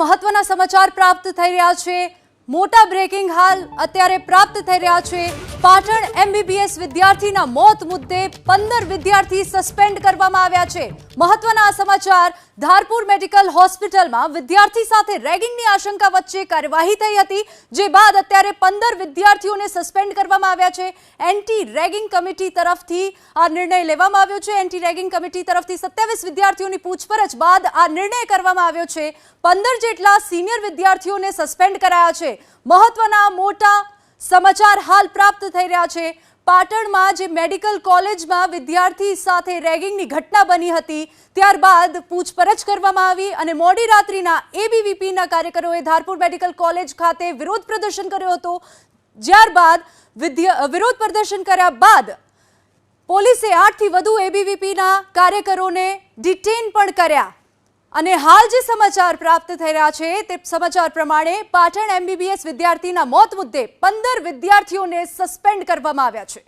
મહત્વના સમાચાર પ્રાપ્ત થઈ રહ્યા છે. મોટા બ્રેકિંગ હાલ અત્યારે પ્રાપ્ત થઈ રહ્યા છે. પાટણ એમબીબીએસ વિદ્યાર્થીના મોત મુદ્દે પંદર વિદ્યાર્થી સસ્પેન્ડ કરવામાં આવ્યા છે. મહત્વના સમાચાર. ધારપુર મેડિકલ હોસ્પિટલમાં વિદ્યાર્થી સાથે રેગિંગની આશંકા વચ્ચે કાર્યવાહી થઈ હતી, જે બાદ અત્યારે પંદર વિદ્યાર્થીઓને સસ્પેન્ડ કરવામાં આવ્યા છે. એન્ટી રેગિંગ કમિટી તરફથી આ નિર્ણય લેવામાં આવ્યો છે. એન્ટી રેગિંગ કમિટી તરફથી સત્યાવીસ વિદ્યાર્થીઓની પૂછપરછ બાદ આ નિર્ણય કરવામાં આવ્યો છે. પંદર જેટલા સિનિયર વિદ્યાર્થીઓને સસ્પેન્ડ કરાયા છે. મહત્વના મોટા સમાચાર હાલ પ્રાપ્ત થઈ રહ્યા છે. પાટણમાં જે મેડિકલ કોલેજમાં વિદ્યાર્થી સાથે રેગિંગની ઘટના બની હતી, ત્યારબાદ પૂછપરછ કરવામાં આવી અને મોડી રાત્રિના એબીવીપીના કાર્યકરોએ ધારપુર મેડિકલ કોલેજ ખાતે વિરોધ પ્રદર્શન કર્યો હતો. જ્યારબાદ વિરોધ પ્રદર્શન કર્યા બાદ પોલીસે આઠથી વધુ એબીવીપીના કાર્યકરોને ડિટેન પણ કર્યા. અને હાલ જે સમાચાર પ્રાપ્ત થઈ રહ્યા છે, તે સમાચાર પ્રમાણે પાટણ એમબીબીએસ વિદ્યાર્થીના મોત મુદ્દે પંદર વિદ્યાર્થીઓને સસ્પેન્ડ કરવામાં આવ્યા છે.